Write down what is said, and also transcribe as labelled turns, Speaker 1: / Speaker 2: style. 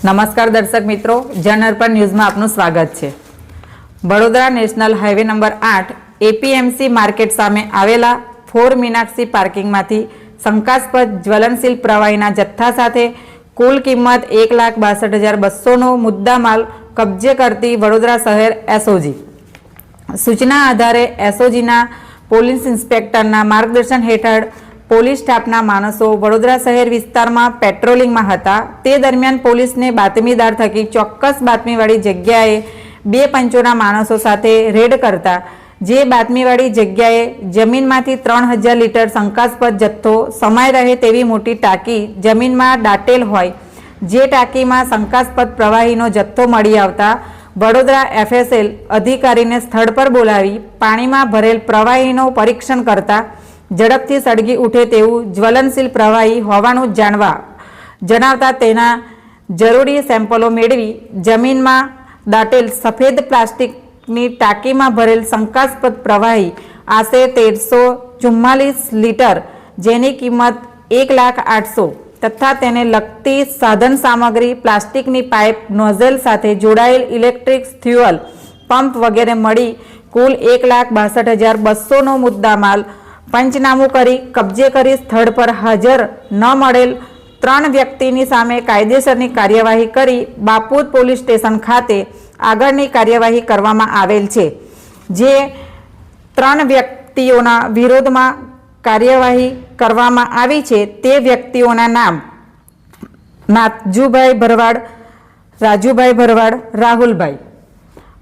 Speaker 1: નમસ્કાર દર્શક મિત્રો, જન અર્પણ ન્યૂઝમાં આપનું સ્વાગત છે. વડોદરા નેશનલ હાઈવે નંબર આઠ એપીએમસી માર્કેટ સામે આવેલા ફોર મીનાક્ષી પાર્કિંગમાંથી શંકાસ્પદ જ્વલનશીલ પ્રવાહીના જથ્થા સાથે કુલ કિંમત એક લાખ બાસઠ હજાર બસોનો મુદ્દામાલ કબજે કરતી વડોદરા શહેર એસઓજી. સૂચના આધારે એસઓજીના પોલીસ ઇન્સ્પેક્ટરના માર્ગદર્શન હેઠળ પોલીસ સ્ટાફના માણસો વડોદરા શહેર વિસ્તારમાં પેટ્રોલિંગમાં હતા. તે દરમિયાન પોલીસને બાતમીદાર થકી ચોક્કસ બાતમીવાળી જગ્યાએ બે પંચોના માણસો સાથે રેડ કરતા. જે બાતમીવાળી જગ્યાએ જમીનમાંથી ત્રણ હજાર લીટર શંકાસ્પદ જથ્થો સમાઈ રહે તેવી મોટી ટાંકી જમીનમાં દાટેલ હોય, જે ટાંકીમાં શંકાસ્પદ પ્રવાહીનો જથ્થો મળી આવતા વડોદરા એફએસએલ અધિકારીને સ્થળ પર બોલાવી પાણીમાં ભરેલ પ્રવાહીનું પરીક્ષણ કરતા ઝડપથી સળગી ઉઠે તેવું જ્વલનશીલ પ્રવાહી હોવાનું જાણવા જણાવતા તેના જરૂરી સેમ્પલો મેળવી જમીનમાં દાટેલ સફેદ પ્લાસ્ટિકની ટાંકીમાં ભરેલ શંકાસ્પદ પ્રવાહી આશરે તેરસો ચુમ્માલીસ લીટર, જેની કિંમત એક લાખ આઠસો તથા તેને લગતી સાધન સામગ્રી, પ્લાસ્ટિકની પાઇપ, નોઝેલ સાથે જોડાયેલ ઇલેક્ટ્રિક ફ્યુઅલ પંપ વગેરે મળી કુલ એક લાખ બાસઠ હજાર બસોનો મુદ્દામાલ પંચનામું કરી કબજે કરી સ્થળ પર હાજર ન મળેલ ત્રણ વ્યક્તિની સામે કાયદેસરની કાર્યવાહી કરી બાપુદ પોલીસ સ્ટેશન ખાતે આગળની કાર્યવાહી કરવામાં આવેલ છે. જે ત્રણ વ્યક્તિઓના વિરોધમાં કાર્યવાહી કરવામાં આવી છે તે વ્યક્તિઓના નામ નાથજુભાઈ ભરવાડ, રાજુભાઈ ભરવાડ, રાહુલભાઈ.